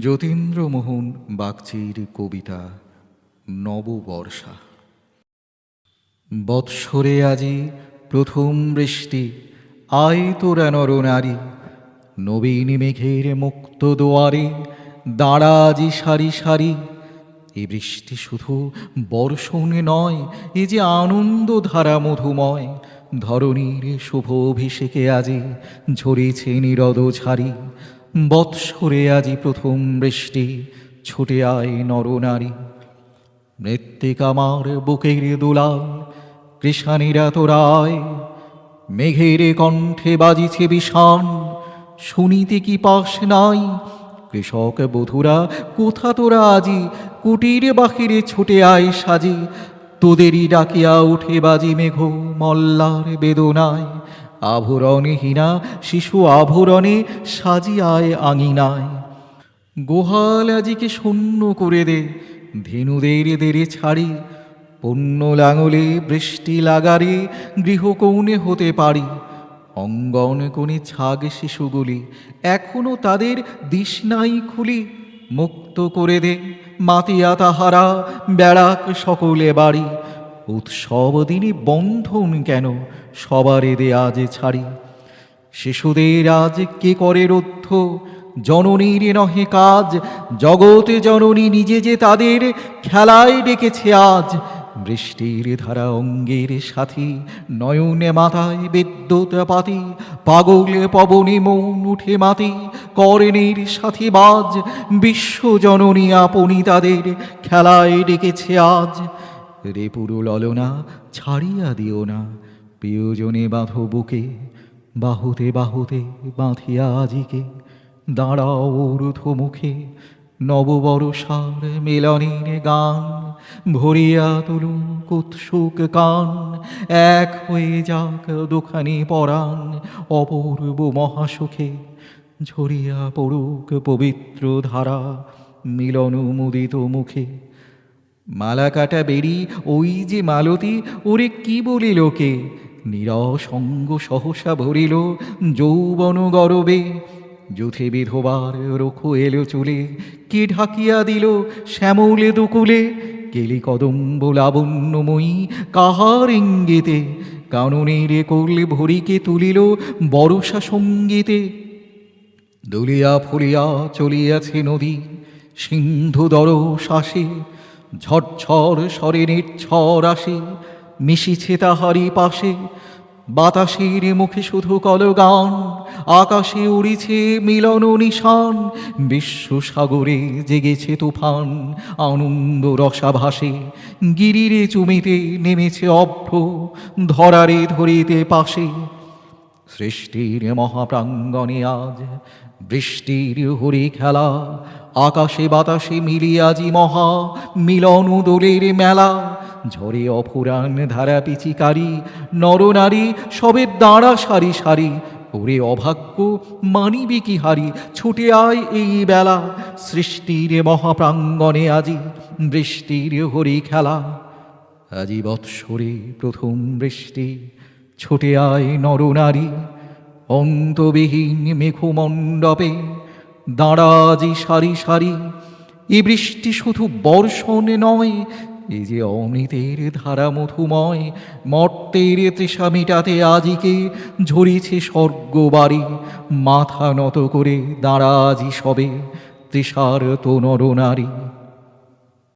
যতীন্দ্রমোহন বাগচির কবিতা নববর্ষা। বৎসরে আজি প্রথম বৃষ্টি আয় তোরা নরনারী নবীন মেঘের মুক্ত দোয়ারে, দাঁড়া আজি সারি সারি। এ বৃষ্টি শুধু বর্ষণে নয়, এ যে আনন্দ ধারা মধুময়, ধরণীর শুভ অভিষেকে আজি ঝরেছে নিরদ ঝারি। বৎসরে আজি প্রথম বৃষ্টি, ছুটে আয় নরনারী মৃত্তিক আমার বুকের দোলাল কৃষানীরা তোরায়। মেঘের কণ্ঠে বাজিছে বিষাণ, শুনিতে কি পাশ নাই? কৃষক বধুরা, কোথা তোরা আজি? কুটির বাহিরে ছুটে আয় সাজি, তোদেরই ডাকিয়া উঠে বাজি মেঘ, মল্লার বেদনায়। আভরণহীনা শিশু আভরণে সাজিয়ায় আঙিনায়। গোহাল আজিকে শূন্য করে দে, ধেনুদের দেরে ছাড়ি পণ্য লাঙলে বৃষ্টি লাগারে গৃহকৌণে হতে পারি। অঙ্গন কোণে ছাগ শিশুগুলি, এখনও তাদের দিশনাই খুলি, মুক্ত করে দে মাতিয়া তাহারা, বেড়াক সকলে বাড়ি। উৎসব দিনে বন্ধন কেন সবারে দে আজ ছাড়ি? শিশুদের আজ কে করে রুদ্ধ? জননীর নহে কাজ, জগতে জননী নিজে যে তাদের খেলায় ডেকেছে আজ। বৃষ্টির ধারা অঙ্গের সাথী, নয়নে মাথায় বিদ্যুৎ পাতি, পাগলে পবনে মন উঠে মাতি করেনের সাথী বাজ। বিশ্ব জননী আপনি তাদের খেলায় ডেকেছে আজ। রে পুরো ললনা, ছাড়িয়া দিও না। প্রিয়জনে বাঁধো বুকে, বাহুতে বাহুতে বাঁধিয়া আজিকে। দাঁড়াও ঊর্ধ্ব মুখে নববর্ষার মিলনের গান। ভরিয়া তুলুক উৎসুক কান, এক হয়ে যাক দুখানি পরাণ। অপূর্ব মহাসুখে ঝরিয়া পড়ুক পবিত্র ধারা, মিলন মুদিত মুখে। মালা কাটা বেরি ওই যে মালতী, ওরে কি বলি লোকে নিরসঙ্গ সহসা ভরিল যৌবন গরবে, যুথে বিধবার রুখো এলো চুলে, কে ঢাকিয়া দিল শ্যামলে দুকুলে? কেলি কদম্ব লাবণ্যময়ী কাহার ইঙ্গিতে? কাননের করলে ভরিকে তুলিল বরষা সঙ্গীতে। দুলিয়া ফুলিয়া চলিয়াছে নদী, সিন্ধু দর শাসে ঝরঝর স্বরে ছর আসে, মিশিছে তাহারি পাশে। বাতাসের মুখে শুধু কলগান, আকাশে উড়িছে মিলন নিশান। বিশ্ব সাগরে জেগেছে তুফান, আনন্দ রসাভাসে। গিরিরে চুমিতে নেমেছে অভ্র, ধরারে ধরিতে পাশে। সৃষ্টির মহাপ্রাঙ্গণে আজ বৃষ্টির হরি খেলা, আকাশে বাতাসে মিলিয়াজি মহা মিলন দোলের মেলা। ঝরে অফুরান ধারা পিচিকারি নরনারী সবে দাঁড়া সারি সারি, ওরে অভাগ্য মানিবি কি হারি, ছুটে আয় এই বেলা। সৃষ্টির মহাপ্রাঙ্গণে আজি বৃষ্টির হরি খেলা, আজি বৎসরে প্রথম বৃষ্টি। ছুটে আয় নরনারী অন্তবিহীন মেঘমণ্ডপে। দাঁড়াজি সারি সারি এ বৃষ্টি শুধু বর্ষণে নয় এ যে অমৃতের ধারা মধুময়, মর্তের তৃষা মিটাতে আজিকে ঝরিছে স্বর্গবাড়ি। মাথা নত করে দাঁড়াজি সবে, তৃষার তো নরনারী